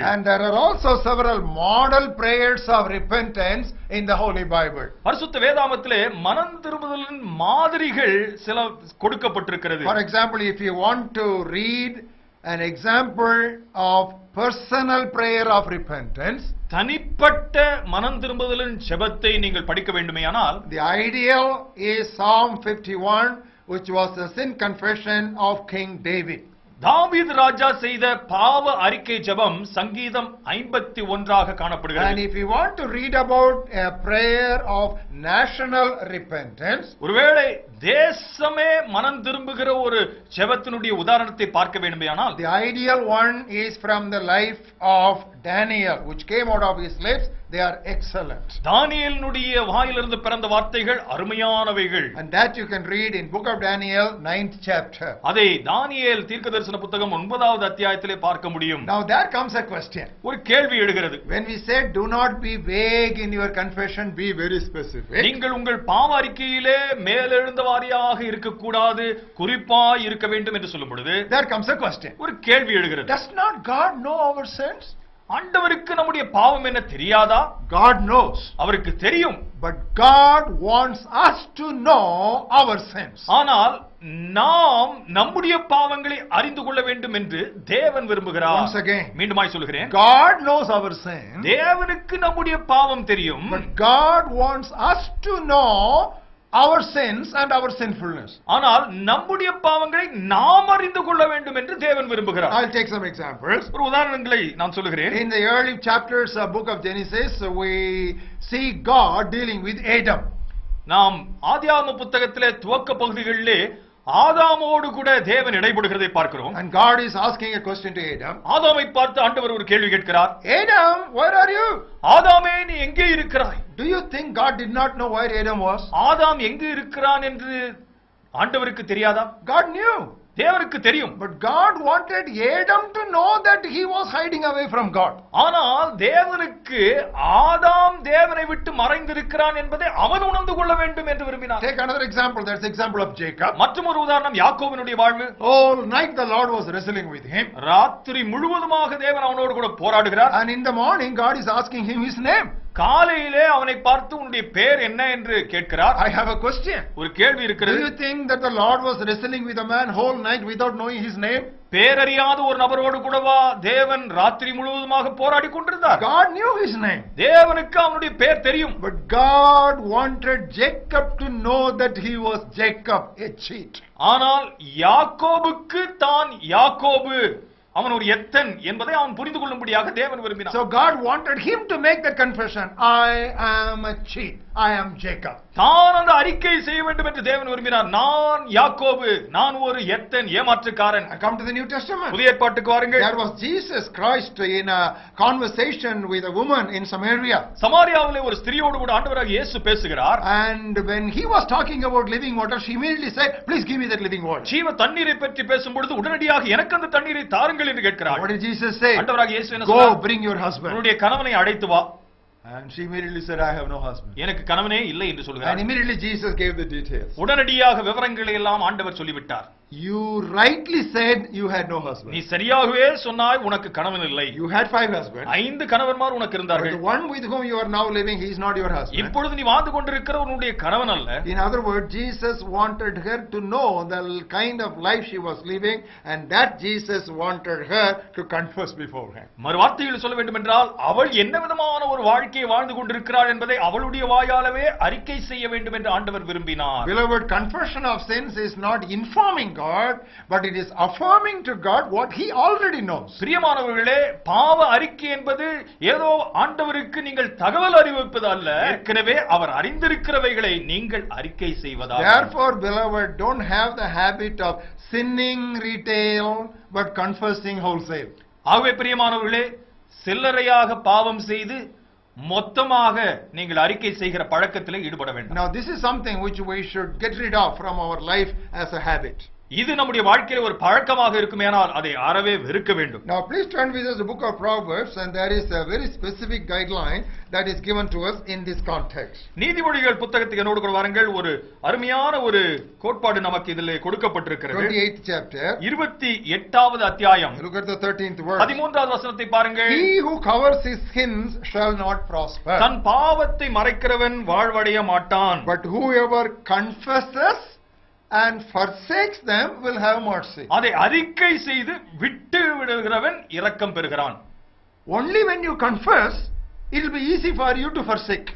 And there are also several model prayers of repentance in the Holy Bible. பரிசுத்த வேதாமத்திலே மனம் திரும்புதலின் மாதிரிகள் சில கொடுக்கப்பட்டிருக்கிறது For example, if you want to read an example of personal prayer of repentance, தனிப்பட்ட மனம் திரும்புதலின் ஜெபத்தை நீங்கள் படிக்க வேண்டுமேயானால் the ideal is Psalm 51, which was the sin confession of King David. தாவீது ராஜா செய்த பாவ அறிக்கை ஜெபம் சங்கீதம் ஐம்பத்தி ஒன்றாக And காணப்படுகிறது if you want to read about a prayer of national repentance, ஒருவேளை தேசமே மனம் திரும்புகிற ஒரு ஜெபத்தினுடைய உதாரணத்தை பார்க்க வேண்டுமேயானால் the ideal one is from the life of Daniel, which came out of his lips. They are excellent. தானியேலினுடைய வாயிலிருந்து பிறந்த வார்த்தைகள் அருமையானவைகள் And that you can read in book of Daniel, ninth chapter. அதை தானியேல் தீர்க்கதரிசன புத்தகம் ஒன்பதாவது அத்தியாயத்திலே பார்க்க முடியும் Now there comes a question. ஒரு கேள்வி எழுகிறது When we said do not be vague in your confession, be very specific. நீங்கள் உங்கள் பாவ அறிக்கையிலே மேலெழுந்த வாரியாக இருக்கக்கூடாது குறிப்பாய் இருக்க வேண்டும் என்று சொல்லும் பொழுது There comes a question. ஒரு கேள்வி எழுகிறது Does not God know our sins? ஆண்டவருக்கு நம்முடைய பாவம் என்ன தெரியாதா God knows. அவருக்கு தெரியும் But God wants us to know our sins. ஆனால் நாம் நம்முடைய பாவங்களை அறிந்து கொள்ள வேண்டும் என்று தேவன் விரும்புகிறார் Once again. மீண்டுமாய் சொல்கிறேன் God knows our sins. தேவனுக்கு நம்முடைய பாவம் தெரியும் But God wants us to know our sins and our sinfulness. ஆனால் நம்முடைய பாவங்களை நாம் அறிந்து கொள்ள வேண்டும் என்று தேவன் விரும்புகிறார் I'll take some examples. ஒரு உதாரணங்களை நான் சொல்லுகிறேன் In the early chapters of book of Genesis, we see God dealing with Adam. நாம் ஆதியாகம புத்தகத்திலே துவக்க பகுதிகளிலே ஆதாமோடு கூட தேவன் இடைபடுகிறதை பார்க்கிறோம் And God is asking a question to Adam. ஆதாமை பார்த்து ஆண்டவர் ஒரு கேள்வி கேட்கிறார் Adam, where are you? ஆதாமே நீ எங்கே இருக்கிறாய் Do you think God did not know where Adam was? ஆதாம் எங்கு இருக்கிறான் என்று ஆண்டவருக்கு தெரியாதா God knew. தேவனுக்கு தெரியும் But God wanted Adam to know that he was hiding away from God. ஆனால் தேவனுக்கு ஆதாம் தேவனை விட்டு மறைந்திருக்கிறான் என்பதை அவன் உணர்ந்து கொள்ள வேண்டும் என்று விரும்பினார் Take another example. That's the example of Jacob. மற்றும் ஒரு உதாரணம் யாக்கோபினுடைய வாழ்வு All night the Lord was wrestling with him. ராத்திரி முழுவதுமாக தேவன் அவனோடு கூட போராடுகிறார் And in the morning, God is asking him his name. காலையிலே அவனை பார்த்து உன்னுடைய பேர் என்ன என்று கேட்கிறார் I have a question. ஒரு கேள்வி இருக்கிறது you think that the Lord was wrestling with a man whole night without knowing his name? பேரறியாத ஒரு நபரோடு கூடவா தேவன் ராத்திரி முழுவதுமாக போராடி கொண்டிருந்தார் God knew his name. தேவனுக்கு அவனுடைய பேர் தெரியும் But God wanted Jacob to know that he was Jacob, a cheat. ஆனால் யாக்கோபுக்கு தான் யாக்கோபு அவன் ஒரு எத்தன் என்பதை அவன் புரிந்து கொள்ளும்படியாக தேவன் விரும்பினான் So God wanted him to make the confession I am a cheat. I am Jacob. தான் அந்த அறிக்கை செய்ய வேண்டும் என்று தேவன் விரும்பினார் நான் யாக்கோபு நான் ஒரு எத்தன் ஏமாற்றுக்காரன் I come to the New Testament. புதிய ஏற்பாட்டுக்கு வாருங்கள் There was Jesus Christ in a conversation with a woman in Samaria. சமாரியாவிலே ஒரு ஸ்திரியோடு கூட ஆண்டவராக இயேசு பேசுகிறார் And when he was talking about living water, she immediately said, Please give me that living water. ஜீவ தண்ணீரை பற்றி பேசும் பொழுது உடனடியாக எனக்கு அந்த தண்ணீரை தாருங்கள் என்று கேட்கிறார் What did Jesus say? ஆண்டவராக இயேசு என்ன Go சொன்னார் bring your husband. உன்னுடைய கணவனை அழைத்து வா And she immediately said, I have no husband. எனக்கு கணவனே இல்லை என்று And சொல்கிறார் immediately Jesus gave the details. உடனடியாக விவரங்களை எல்லாம் ஆண்டவர் சொல்லிவிட்டார் You rightly said you had no நீ husband. சரியாகவே சொன்னாய் உனக்கு கணவன் இல்லை You had five husbands. ஐந்து கணவன்மார் உனக்கு But இருந்தார்கள் the one with whom you are now living, he is not your husband. இப்பொழுது நீ வாழ்ந்து கொண்டிருக்கிற உன்னுடைய கணவன் அல்ல In other words, Jesus wanted her to know the kind of life she was living, and that Jesus wanted her to confess before him. மறு வார்த்தையில் சொல்ல வேண்டும் என்றால் அவள் என்ன விதமான ஒரு வாழ்க்கையை வாழ்ந்து கொண்டிருக்கிறாள் என்பதை அவளுடைய வாயாலவே அறிக்கை செய்ய வேண்டும் என்று ஆண்டவர் விரும்பினார் Beloved, confession of sins is not informing God, but it is affirming to God what He already knows. பிரியமானவர்களே பாவ அறிக்கை என்பது ஏதோ ஆண்டவருக்கு நீங்கள் தகவல் அறிவிப்பது அல்ல ஏற்கனவே அவர் அறிந்திருக்கிறவைகளை நீங்கள் அறிக்கை செய்வதா Therefore, beloved, don't have the habit of sinning retail, but confessing wholesale. ஆகவே பிரியமானவர்களே சில்லறையாக பாவம் செய்து மொத்தமாக நீங்கள் அறிக்கை செய்கிற பழக்கத்தில் ஈடுபட வேண்டும் Now, this is something which we should get rid of from our life as a habit. இது நம்முடைய வாழ்க்கையில ஒரு பழக்கமாக இருக்குமேனால் அதை அறவே வெறுக்க வேண்டும் Now, please turn with us the book of Proverbs, and there is a very specific guideline that is given to us in this context. நீதிமொழிகள் புத்தகத்துக்கு என்னோடு கூட வாருங்கள் ஒரு அருமையான ஒரு கோட்பாடு நமக்கு இதில் கொடுக்கப்பட்டிருக்கிறது 28th chapter. இருபத்தி எட்டாவது அத்தியாயம் Look at the 13th verse. பதிமூன்றாவது வசனத்தை பாருங்கள் He who covers his sins shall not prosper, தன் பாவத்தை மறைக்கிறவன் வாழ்வடைய மாட்டான் but whoever confesses and forsakes them will have mercy. அதை அறிக்கை செய்து விட்டு விடுகிறவன் இரக்கம் பெறுகிறான் Only when you confess, it will be easy for you to forsake.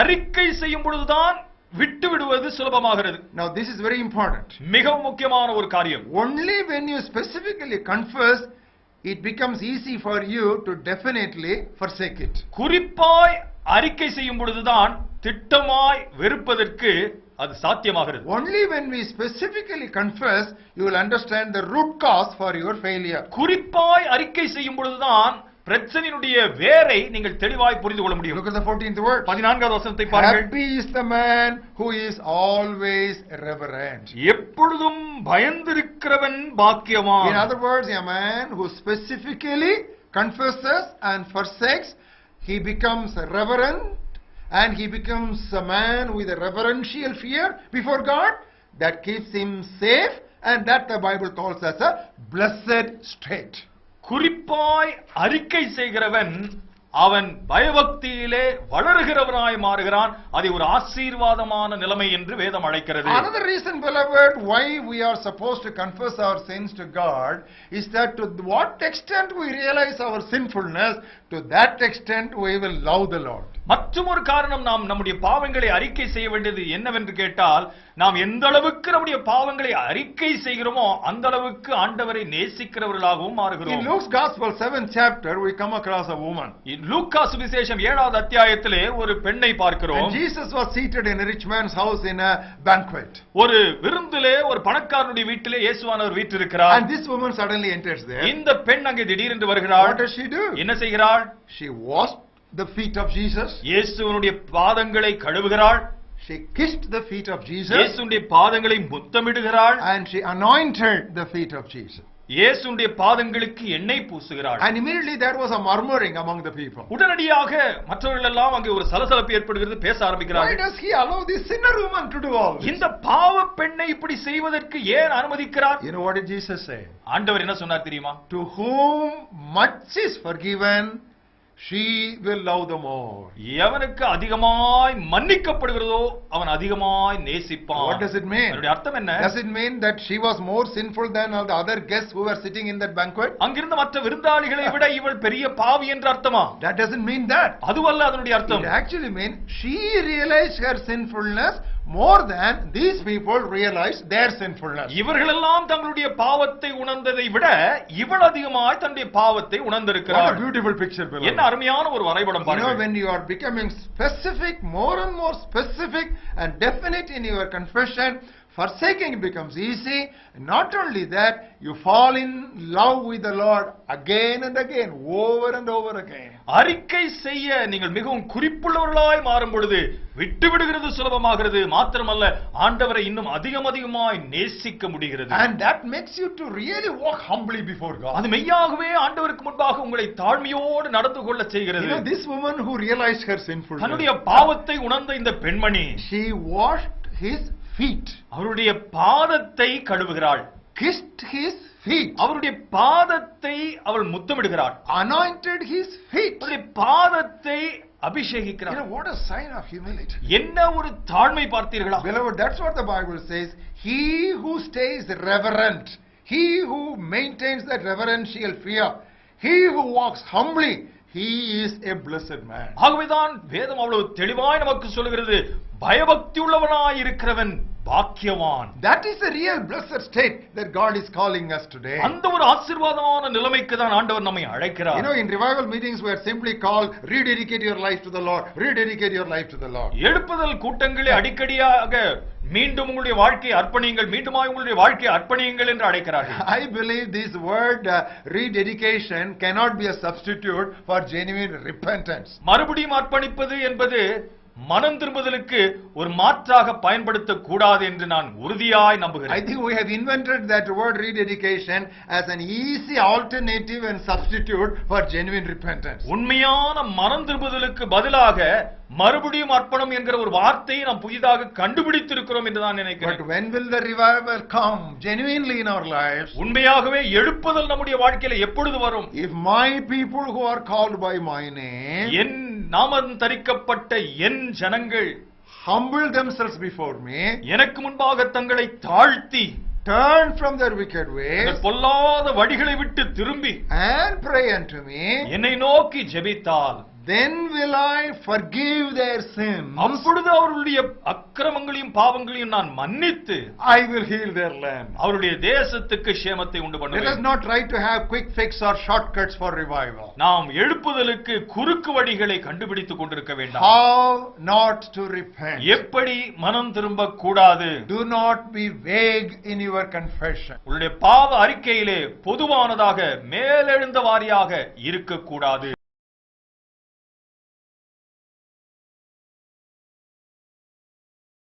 அறிக்கை செய்யும் பொழுதுதான் விட்டு விடுவது சுலபமாகிறது Now, this is very important. மிகவும் முக்கியமான ஒரு காரியம் Only when you specifically confess, it becomes easy for you to definitely forsake it. குறிப்பாய் அறிக்கை செய்யும் பொழுதுதான் திட்டமாய் வெறுப்பதற்கு அது சாத்தியமாகிறது Only when we specifically confess, you will understand the root cause for your failure. குறிப்பாய் அறிக்கை செய்யும் பொழுதுதான் பிரச்சனையினுடைய வேரை நீங்கள் தெளிவாய் புரிந்து கொள்ள முடியும் Look at the 14th word. பதினான்காவது வசனத்தை பாருங்கள் Happy is the man who is always reverent. எப்பொழுதும் பயந்திருக்கிறவன் பாக்கியவான் In other words, a man who specifically confesses and forsakes, he becomes reverent and he becomes a man with a reverential fear before God that keeps him safe and that the Bible calls as a blessed state. குறிப்பாய் அறிக்கை செய்கிறவன் அவன் பயபக்தியிலே வளருகிறவனாய் மாறுகிறான் அதை ஒரு ஆசீர்வாதமான நிலைமை என்று வேதம் அழைக்கிறது Another reason, beloved, why we are supposed to confess our sins to God is that to what extent we realize our sinfulness, to that extent we will love the Lord. மற்றும் ஒரு காரணம் நாம் நம்முடைய பாவங்களை அறிக்கை செய்ய வேண்டியது என்னவென்று கேட்டால் நாம் எந்த அளவுக்கு நம்முடைய பாவங்களை அறிக்கை செய்கிறோமோ அந்த அளவுக்கு ஆண்டவரை நேசிக்கிறவர்களாகவும் In மாறுகிறோம் Luke's Gospel, 7th chapter, we come across a woman. லூக்கா சுவிசேஷம் ஏழாவது அத்தியாயத்திலே ஒரு பெண்ணை பார்க்கிறோம் And Jesus was seated in a rich man's house in a banquet. ஒரு விருந்திலே ஒரு பணக்காரனுடைய வீட்டிலே இயேசுவானவர் வீற்றிருக்கிறார் And this woman suddenly enters there. இந்த பெண் அங்கே திடீரென்று வருகிறாள் What does she do? என்ன செய்கிறாள் She washed the feet of Jesus. இயேசுவனுடைய பாதங்களை கழுவுகிறாள் She kissed the feet of Jesus. இயேசுடைய பாதங்களை முத்தமிடுகிறாள் And she anointed the feet of Jesus. இயேசுடைய பாதங்களுக்கு எண்ணெய் பூசுகிறாள் And immediately there was a murmuring among the people. உடனடியாக மற்றவர்கள் எல்லாம் அங்கே ஒரு சலசலப்பு ஏற்படுகிறது பேச Why ஆரம்பிக்கிறார்கள் does he allow this sinner woman to do all this? இந்த பாவ பெண்ணை இப்படி செய்வதற்கு ஏன் அனுமதிக்கிறார் You know what did Jesus say? ஆண்டவர் என்ன சொன்னார் தெரியுமா To whom much is forgiven, she will love the more. எவனுக்கு அதிகமாய் மன்னிக்கப்படுகிறதோ அவன் அதிகமாய் நேசிப்பான் What does it mean? அதனுடைய அர்த்தம் என்ன Does it mean that she was more sinful than all the other guests who were sitting in that banquet? அங்கிருந்த மற்ற விருந்தாளிகளை விட இவள் பெரிய பாவி என்ற அர்த்தமா That doesn't mean that. அதுவல்ல அதனுடைய அர்த்தம் It actually means she realized her sinfulness more than these people realized their sinfulness. இவர்களெல்லாம் தங்களுடைய பாவத்தை உணர்ந்ததை விட இவள் அதிகமாய் தன்னுடைய பாவத்தை What a உணர்ந்திருக்கிறாள் beautiful picture, beloved. என்ன அருமையான ஒரு வரைபடம் You know, பாருங்க when you are becoming specific, more and more specific and definite in your confession, forsaking becomes easy. Not only that, you fall in love with the Lord again and again, over and over again. அறிக்கை செய்ய நீங்கள் மிகவும் குறிப்புள்ளவர்களாய் மாறும் பொழுது விட்டு விடுகிறது சுலபமாகிறது மாத்திரமல்ல ஆண்டவரை இன்னும் அதிகம் அதிகமாய் நேசிக்க முடிகிறது And that makes you to really walk humbly before God. அது மெய்யாகவே ஆண்டவருக்கு முன்பாக உங்களை தாழ்மையோடு நடந்து கொள்ள You செய்கிறது know, this woman who realized her sinfulness, தன்னுடைய பாவத்தை உணர்ந்த இந்த பெண்மணி she washed his feet, அவருடைய பாதத்தை கழுவுகிறாள் kissed his feet, அவருடைய பாதத்தை அவள் முத்தமிடுகிறாள் anointed his feet. அவருடைய பாதத்தை know, what a sign of humility. என்ன ஒரு தாழ்மை பார்த்தீர்களா Beloved, that's what the Bible says. He who stays reverent, he who maintains that reverential fear, he who walks humbly, he is a blessed man. ஆகவேதான் வேதம் அவ்வளவு தெளிவாய் நமக்கு சொல்லுகிறது பயபக்தி உள்ளவனாய் இருக்கிறவன் பாக்கியவான் That is the real blessed state that God is calling us today. அந்த ஒரு ஆசீர்வாதமான நிலைமைக்கு தான் ஆண்டவர் நம்மை You அழைக்கிறார் know, in revival meetings, we are simply called rededicate your life to the Lord, rededicate your life to the Lord. எழுப்புதல் கூட்டங்களே அடிக்கடியாக மீண்டும் உங்களுடைய வாழ்க்கையை அர்ப்பணியுங்கள் மீண்டுமாய் உங்களுடைய வாழ்க்கையை அர்ப்பணியுங்கள் என்று அழைக்கிறார்கள் I believe this word uh, rededication cannot be a substitute for genuine repentance. மறுபடியும் அர்ப்பணிப்பது என்பது மனம் திரும்புதலுக்கு ஒரு மாற்றாக பயன்படுத்தக் கூடாது என்று நான் உறுதியாய் நம்புகிறேன் think we have invented that word rededication as an easy alternative and substitute for genuine repentance. உண்மையான மனம் திரும்புதலுக்கு பதிலாக மறுபடியும் அர்ப்பணம் என்கிற ஒரு வார்த்தையை நாம் புதிதாக கண்டுபிடித்திருக்கிறோம் என்று நான் But நினைக்கிறேன் when will the revival come genuinely in our lives? உண்மையாகவே எழுப்புதல் நம்முடைய வாழ்க்கையில எப்பொழுது வரும் If my people who are called by my name என் நாமம் தரிக்கப்பட்ட என் ஜனங்கள் humble themselves before me, எனக்கு முன்பாக தங்களை தாழ்த்தி turn from their wicked ways, பொல்லாத வழிகளை விட்டு திரும்பி and pray unto me, என்னை நோக்கி ஜெபித்தால். Then will I forgive their sins. அப்பொழுது அவர்களுடைய அக்கிரமங்களையும் பாவங்களையும் நான் மன்னித்து I will heal their land. அவருடைய தேசத்துக்கு சேமத்தை உண்டு Let us பண்ணுவேன் not try to have quick fix or shortcuts for revival. நாம் எழுப்புதலுக்கு குறுக்கு வழிகளை கண்டுபிடித்துக் கொண்டிருக்க வேண்டாம் How not to repent. எப்படி மனம் திரும்ப கூடாது Do not be vague in your confession. உங்களுடைய பாவ அறிக்கையிலே பொதுவானதாக மேலெழுந்த வாரியாக இருக்கக்கூடாது